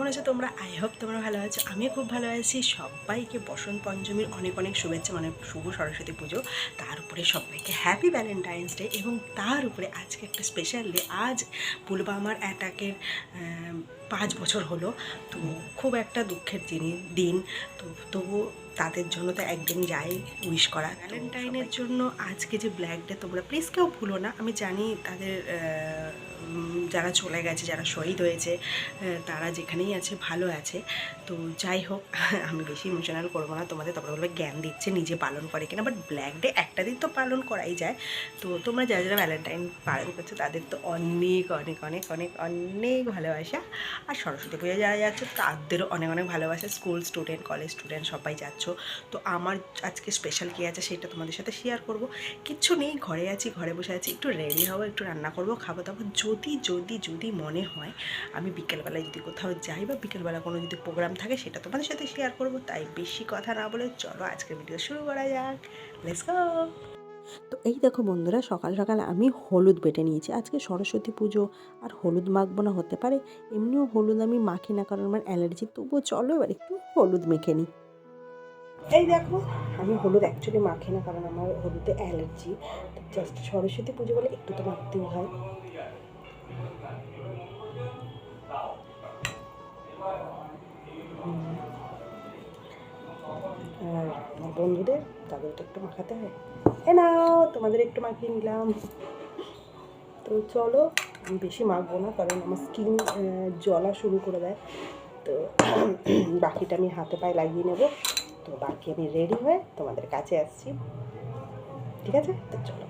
Hope তোমরা? ভালো আছো আমি খুব ভালো আছি। সবাইকে বসন্ত পঞ্চমীর অনেক অনেক শুভেচ্ছা মানে শুভ সরস্বতী পুজো। তার উপরে সবাইকে হ্যাপি ভ্যালেন্টাইন্স ডে এবং তার উপরে আজকে একটা স্পেশাল ডে আজ পুলবামার অ্যাটাকের পাঁচ বছর হলো, তো খুব একটা দুঃখের দিন। তো তবু তাদের জন্য তো একদিন যাই উইশ করা। ভ্যালেন্টাইনের জন্য আজকে যে ব্ল্যাক ডে তোমরা প্লিজ কেউ ভুলো না। আমি জানি তাদের যারা চলে গেছে যারা শহীদ হয়েছে তারা যেখানেই আছে ভালো আছে। তো যাই হোক আমি বেশি ইমোশনাল করব না। তোমাদের তারপরে বলবে জ্ঞান দিচ্ছে নিজে পালন করে কিনা। বাট ব্ল্যাক ডে একটা দিন তো পালন করাই যায়। তো তোমরা যারা যারা ভ্যালেন্টাইন পালন করছ তাদের তো অনেক অনেক অনেক অনেক অনেক ভালোবাসা। আর সরস্বতী পুজো যারা যাচ্ছে তাদেরও অনেক অনেক ভালোবাসা। স্কুল স্টুডেন্ট কলেজ স্টুডেন্ট সবাই যাচ্ছ। তো আমার আজকে স্পেশাল কী আছে সেটা তোমাদের সাথে শেয়ার করব। কিচ্ছু নেই, ঘরে আছি, ঘরে বসে আছি, একটু রেডি হব, একটু রান্না করব, খাব দাবো। যদি যদি যদি মনে হয় আমি বিকেলবেলায় যদি কোথাও যাই বা বিকেলবেলা কোনো যদি প্রোগ্রাম থাকে সেটা তোমাদের সাথে শেয়ার করব। তাই বেশি কথা না বলে চলো আজকের ভিডিও শুরু করা যাক। লেটস গো তো এই দেখো বন্ধুরা, সকাল সকাল আমি হলুদ বেটে নিয়েছি। আজকে সরস্বতী পুজো আর হলুদ মাখবো না, হতে পারে। এমনিও হলুদ আমি মাখি না কারণ আমার অ্যালার্জি তবুও চলো এবার একটু হলুদ মেখে নিই। এই দেখো, আমি হলুদ অ্যাকচুয়ালি মাখি না, কারণ আমার হলুদে অ্যালার্জি জাস্ট সরস্বতী পুজো বলে একটু তো মাখতেই হয়। আর বন্ধুদের তাদেরটা একটু মাখাতে হয়। এ নাও, তোমাদের একটু মাখিয়ে নিলাম। তো চলো, আমি বেশি মাখবো না, কারণ আমার স্কিন জ্বলা শুরু করে দেয়। তো বাকিটা আমি হাতে পায়ে লাগিয়ে নেব। তো বাকি আমি রেডি হয়ে তোমাদের কাছে আসছি। ঠিক আছে? তো চলো।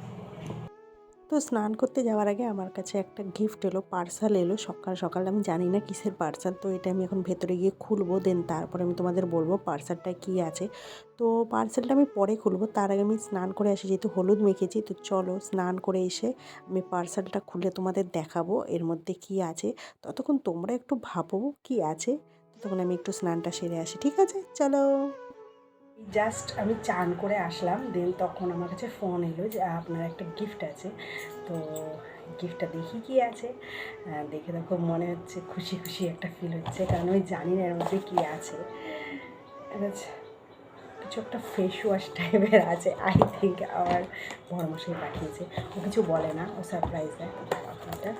তো স্নান করতে যাওয়ার আগে আমার কাছে একটা গিফট এলো পার্সাল এলো। সকাল সকাল আমি জানি না কিসের পার্সাল তো এটা আমি এখন ভেতরে গিয়ে খুলবো দেন তারপরে আমি তোমাদের বলব পার্সালটা কী আছে। তো পার্সেলটা আমি পরে খুলবো, তার আগে আমি স্নান করে আসি, যেহেতু হলুদ মেখেছি, তো চলো স্নান করে এসে আমি পার্সেলটা খুলে তোমাদের দেখাবো, এর মধ্যে কি আছে। ততক্ষণ তোমরা একটু ভাবো কি আছে তখন আমি একটু স্নানটা সেরে আসি, ঠিক আছে? চলো। জাস্ট আমি চান করে আসলাম, দেন তখন আমার কাছে ফোন এলো যে আপনার একটা গিফট আছে। তো গিফটটা দেখি কি আছে। দেখে তো খুব মনে হচ্ছে, খুশি খুশি একটা ফিল হচ্ছে, কারণ আমি জানি না এর মধ্যে কী আছে। কিছু একটা ফেস ওয়াশ টাইপের আছে আই থিঙ্ক আমার বড় মশাই পাঠিয়েছে। ও কিছু বলে না, ও সারপ্রাইজ দেয়। আপনারটা?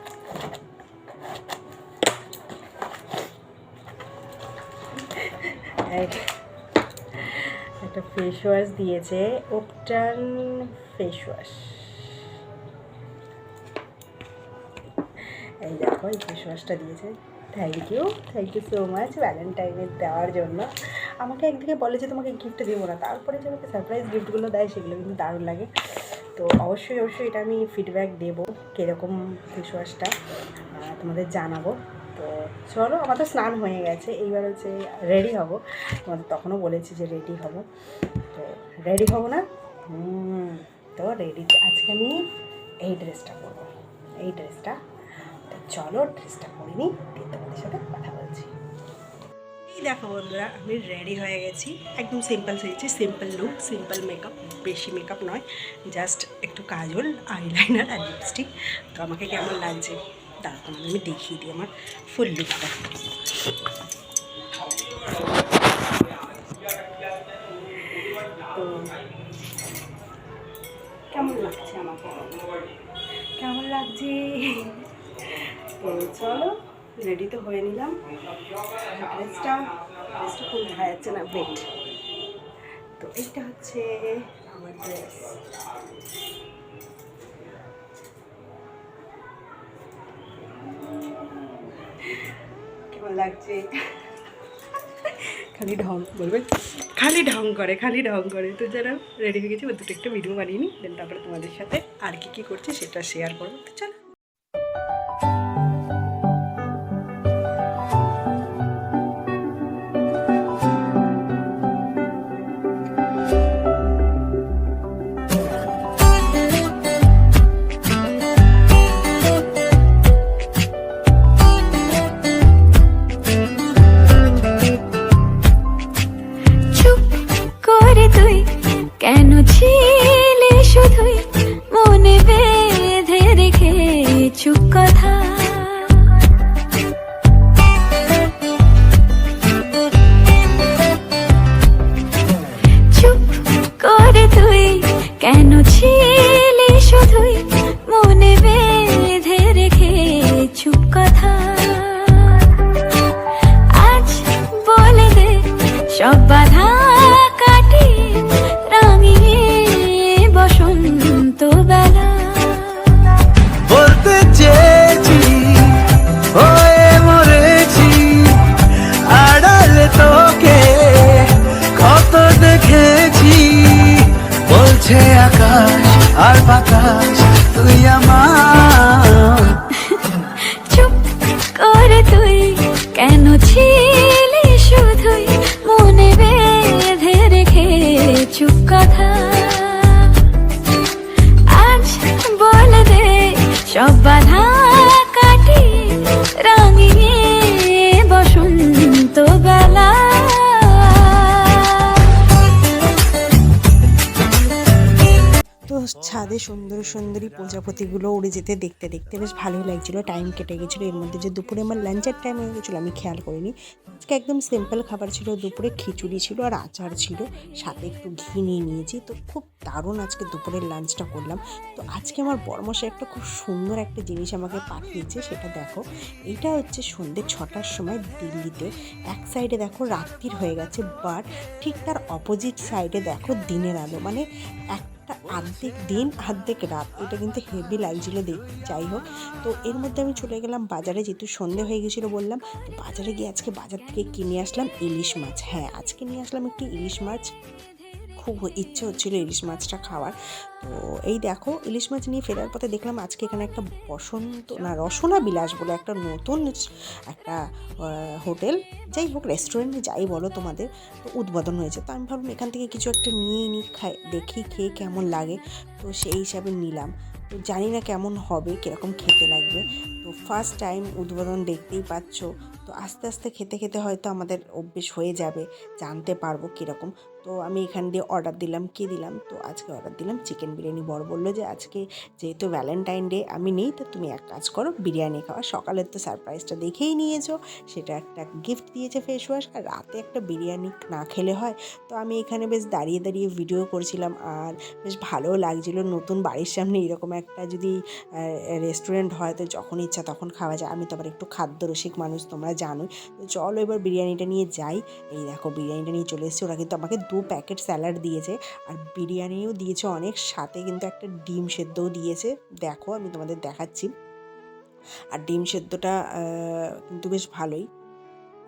ফেস ওয়াশ দিয়েছে ওপটান ফেস ওয়াশ এই দেখো, এই ফেস ওয়াশটা দিয়েছে। Thank you thank you so much ভ্যালেন্টাইনের দেওয়ার জন্য। আমাকে একদিকে বলে যে তোমাকে গিফট দেবো না, তারপরে যে আমাকে সারপ্রাইজ গিফটগুলো দেয় সেগুলো কিন্তু দারুণ লাগে। তো অবশ্যই অবশ্যই এটা আমি ফিডব্যাক দেবো, কীরকম ফেস ওয়াশটা তোমাদের জানাব। তো চলো আমার তো স্নান হয়ে গেছে। এইবার হচ্ছে রেডি হব। আমাদের তখনও বলেছি যে রেডি হব। তো রেডি হব না? তো রেডি আজকে আমি এই ড্রেসটা পরবো। এই ড্রেসটা তো চলো ড্রেসটা পরে নিই। দিয়ে তোমাদের সাথে কথা বলছি। এই দেখো বন্ধুরা, আমি রেডি হয়ে গেছি। একদম সিম্পল সেজেছি সিম্পল লুক সিম্পল মেকআপ বেশি মেকআপ নয় জাস্ট একটু কাজল আইলাইনার আর লিপস্টিক তো আমাকে কেমন লাগছে? দাঁড়া আমি দেখিয়ে দিই আমার ফুল লুকটা। তো, কেমন লাগছে আমাকে? কেমন লাগছে? চলো রেডি তো হয়ে নিলাম। ড্রেসটা ড্রেসটা খুব দেখা যাচ্ছে না ওয়েট তো, এইটা হচ্ছে আমার ড্রেস লাগছে। খালি ঢং বলবে। খালি ঢং করে, খালি ঢং করে। তো যারা রেডি হয়ে গেছে, ওদের একটা ভিডিও বানিয়ে নিই দেন তারপরে তোমাদের সাথে আর কি কী করছি সেটা শেয়ার করব। তো সব বাধা কাটে মরেছি তোকে কত দেখেছি। বলছে আকাশ আর বাতাস তুই আমার সব বাধা সুন্দর সুন্দরী প্রজাপতিগুলো উড়ে যেতে দেখতে দেখতে বেশ ভালোই লাগছিল। টাইম কেটে গেছিল। এর মধ্যে যে দুপুরে আমার লাঞ্চের টাইম হয়ে গেছিল আমি খেয়াল করিনি। আজকে একদম সিম্পল খাবার ছিল, দুপুরে খিচুড়ি ছিল আর আচার ছিল। সাথে একটু ঘি নিয়ে নিয়েছি। তো খুব দারুণ আজকে দুপুরের লাঞ্চটা করলাম। তো আজকে আমার বড়মশাই একটা খুব সুন্দর একটা জিনিস আমাকে পাঠিয়েছে, সেটা দেখো। এটা হচ্ছে সন্ধ্যে ছটার সময় দিল্লিতে। এক সাইডে দেখো রাত্রির হয়ে গেছে বাট ঠিক তার অপোজিট সাইডে দেখো দিনের আলো। মানে একটা আর্ধেক দিন, আর্ধেক রাত। এটা কিন্তু হেভি লাগছিল দেখ যাই হোক, তো এর মধ্যে আমি চলে গেলাম বাজারে, যেহেতু সন্ধে হয়ে গেছিল বললাম। তো বাজারে গিয়ে আজকে বাজার থেকে কিনে আসলাম ইলিশ মাছ। হ্যাঁ আজকে নিয়ে আসলাম একটু ইলিশ মাছ। খুব ইচ্ছে হচ্ছিল ইলিশ মাছটা খাওয়ার। তো এই দেখো, ইলিশ মাছ নিয়ে ফেরার পথে দেখলাম আজকে এখানে একটা বসন্ত, না রসনা বিলাস বলে একটা নতুন একটা হোটেল। যাই হোক রেস্টুরেন্টে যাই বলো তোমাদের, তো উদ্বোধন হয়েছে। তো আমি ভাবলাম এখান থেকে কিছু একটা নিয়ে নিই, খাই, দেখি খেয়ে কেমন লাগে। তো সেই হিসাবে নিলাম। তো জানি না কেমন হবে, কীরকম খেতে লাগবে। তো ফার্স্ট টাইম উদ্বোধন দেখতেই পাচ্ছ। তো আস্তে আস্তে খেতে খেতে হয়তো আমাদের অভ্যেস হয়ে যাবে, জানতে পারব কীরকম। তো আমি এখান দিয়ে অর্ডার দিলাম, কী দিলাম? তো আজকে অর্ডার দিলাম চিকেন বিরিয়ানি। বর বলল যে, আজকে যেহেতু ভ্যালেন্টাইন ডে আমি নেই, তো তুমি এক কাজ করো, বিরিয়ানি খাওয়া। সকালের তো সারপ্রাইজটা দেখেই নিয়েছো। সেটা একটা গিফট দিয়েছে ফেস ওয়াশ আর রাতে একটা বিরিয়ানি না খেলে হয়। তো আমি এখানে বেশ দাঁড়িয়ে দাঁড়িয়ে ভিডিও করছিলাম, আর বেশ ভালোও লাগছিল। নতুন বাড়ির সামনে এরকম একটা যদি রেস্টুরেন্ট হয়, তো যখন ইচ্ছা তখন খাওয়া যায়। আমি তো আবার একটু খাদ্য রসিক মানুষ, তোমরা জানোই। তো চলো এবার বিরিয়ানিটা নিয়ে যাই। এই দেখো, বিরিয়ানিটা নিয়ে চলে এসেছি। ওরা কিন্তু আমাকে দু প্যাকেট স্যালাড দিয়েছে আর বিরিয়ানিও দিয়েছে অনেক, সাথে কিন্তু একটা ডিম সেদ্ধও দিয়েছে। দেখো, আমি তোমাদের দেখাচ্ছি। আর ডিম সেদ্ধটা কিন্তু বেশ ভালোই।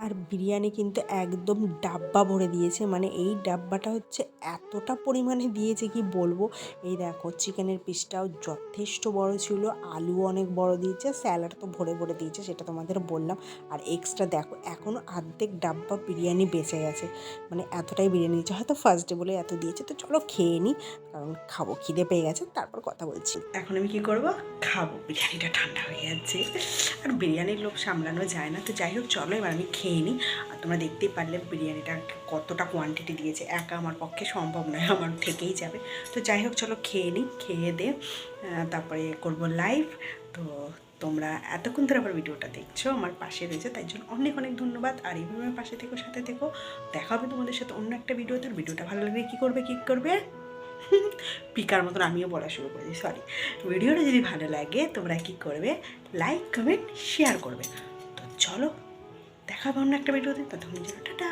আর বিরিয়ানি কিন্তু একদম ডাব্বা ভরে দিয়েছে। মানে এই ডাব্বাটা হচ্ছে এতটা পরিমাণে দিয়েছে কি বলব? এই দেখো, চিকেনের পিসটাও যথেষ্ট বড় ছিল, আলু অনেক বড় দিয়েছে, স্যালাড তো ভরে ভরে দিয়েছে, সেটা তোমাদের বললাম। আর এক্সট্রা দেখো এখনও অর্ধেক ডাব্বা বিরিয়ানি বেঁচে গেছে। মানে এতটাই বিরিয়ানি দিয়েছে, হয়তো ফার্স্ট ডে বলে এত দিয়েছে, তো চলো খেয়ে নিই কারণ খাব, খিদে পেয়ে গেছে, তারপর কথা বলছি। এখন আমি কি করব? খাব, বিরিয়ানিটা ঠান্ডা হয়ে যাচ্ছে। আর বিরিয়ানির লোক সামলানো যায় না, তো যাই হোক, চলো এবার আমি খেয়ে নিই আর তোমরা দেখতেই পারলে বিরিয়ানিটা কতটা কোয়ান্টিটি দিয়েছে। একা আমার পক্ষে সম্ভব নয়, আমার থেকেই যাবে। তো যাই হোক, চলো খেয়ে নিই খেয়ে দে তারপরে করব লাইভ তো তোমরা এতক্ষণ ধরে আমার ভিডিওটা দেখছ, আমার পাশে রয়েছে, তাই জন্য অনেক অনেক ধন্যবাদ। আর এইভাবে আমার পাশে থেকো, সাথে থেকো। দেখা হবে তোমাদের সাথে অন্য একটা ভিডিওতে। ভিডিওটা ভালো লাগলে কী করবে কী করবে? পিকার মতন আমিও বলা শুরু করেছি সরি ভিডিওটা যদি ভালো লাগে, তোমরা কি করবে? লাইক কমেন্ট শেয়ার করবে। তো চলো দেখা পাবো না একটা ভিডিওতে ততক্ষণ জন্য টাটা।